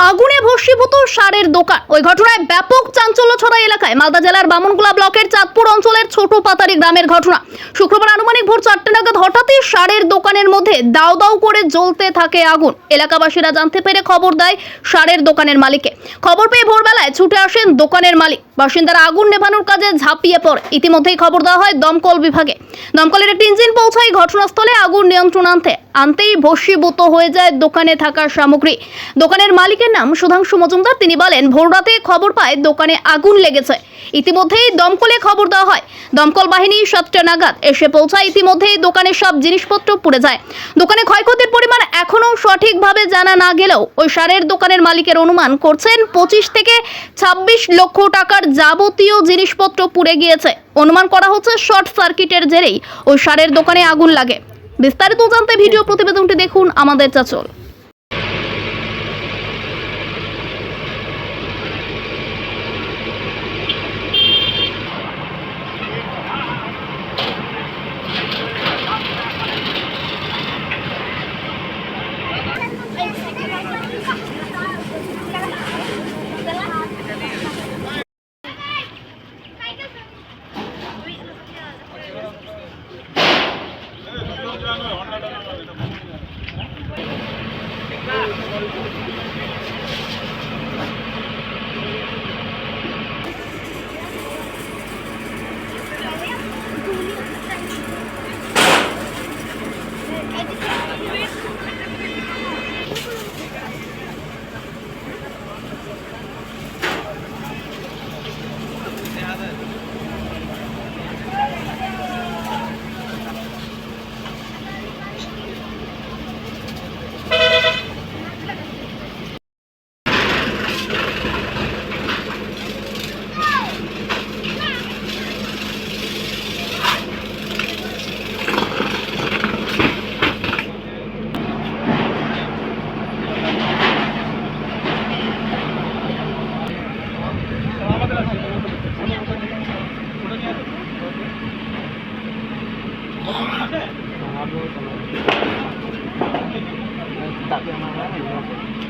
আগুনে ভস্মীভূত সারের দোকান। ওই ঘটনায় ব্যাপক চাঞ্চল্য ছড়া এলাকায়। মালদা জেলার বামনগোলা ব্লকের চাঁদপুর অঞ্চলের ছোট পাতারি গ্রামের ঘটনা। শুক্রবার আনুমানিক ভোর চারটে নাগাদ হঠাৎই সারের দোকানের মধ্যে দাউ দাউ করে জ্বলতে থাকে আগুন। এলাকাবাসীরা জানতে পেরে খবর দেয় সারের দোকানের মালিককে। খবর পেয়ে ভোরবেলায় ছুটে আসেন দোকানের মালিক। বাসিন্দারা আগুন নেভানোর কাজে ঝাঁপিয়ে পড়ে। ইতিমধ্যেই খবর দেওয়া হয় দমকল বিভাগে। দমকলের একটি ইঞ্জিন পৌঁছায় ঘটনাস্থলে আগুন নিয়ন্ত্রণ আনতে। আনতেই ভস্মীভূত হয়ে যায় দোকানে থাকা সামগ্রী। দোকানের মালিকের নাম সুধাংশু মজুমদার, তিনি বলেন ভোররাতে খবর পায় দোকানে আগুন লেগেছে। ইতিমধ্যেই দমকলে খবর দেওয়া হয়। দমকল বাহিনী সাতটা নাগাদ এসে পৌঁছায়। ইতিমধ্যেই দোকানের সব জিনিসপত্র পুড়ে যায়। দোকানে ক্ষয়ক্ষতির পরিমাণ এখনও সঠিকভাবে জানা না গেলেও ওই সারের দোকানের মালিকের অনুমান করছেন, পঁচিশ থেকে ছাব্বিশ লক্ষ টাকার যাবতীয় জিনিসপত্র পুড়ে গিয়েছে। অনুমান করা হচ্ছে শর্ট সার্কিটের জেরেই ওই সারের দোকানে আগুন লাগে। বিস্তারিত জানতে ভিডিও প্রতিবেদনটি দেখুন আমাদের চাচল। すごい。Thank you.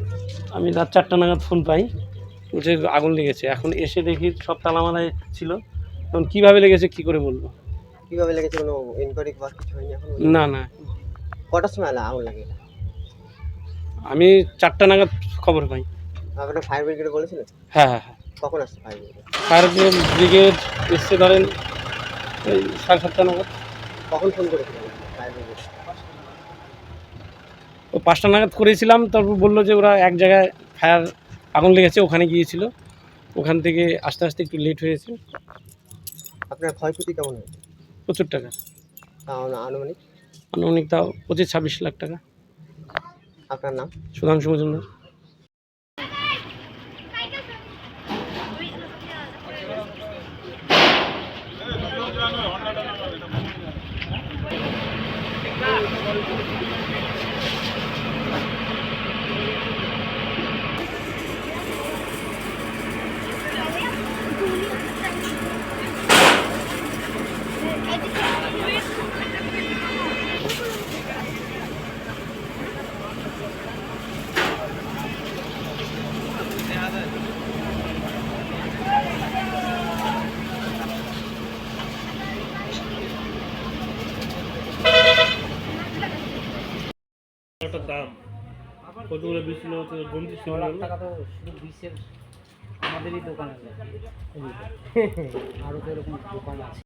আমি রাত চারটা নাগাদ ফোন পাই বলছে আগুন লেগেছে। এখন এসে দেখি সব তালামালায় ছিল। এখন কীভাবে লেগেছে কি করে বলব? কীভাবে লেগেছে কোনো ইনকোয়ারি বা কিছু হয়নি এখন? না না। কটার সময় আগুন লাগে? আমি চারটা নাগাদ খবর পাই। আপনার ফায়ার ব্রিগেডে বলেছিলেন? হ্যাঁ হ্যাঁ হ্যাঁ। কখন আসছে ফায়ার ব্রিগেড ফায়ার ব্রিগেড এসছে ধরেন এই সাড়ে সাতটা নাগাদ। কখন ফোন করেছিলেন? ও পাঁচটা নাগাদ করেছিলাম তারপর বলল যে ওরা এক জায়গায় ফায়ার আগুন লেগেছে ওখানে গিয়েছিল। ওখান থেকে আস্তে আস্তে একটু লেট হয়েছে। আপনার ক্ষয়ক্ষতি কেমন হয়েছে? প্রচুর টাকা। আনুমানিক? আনুমানিক তাও পঁচিশ ছাব্বিশ লাখ টাকা। আপনার নাম? সুধাংশু মজুমদার। কতগুলো বিছিল গন্তি ছ ছিল টাকা তো শুধু বিষের আমাদেরই দোকানে আরও তো এরকম দোকান আছে।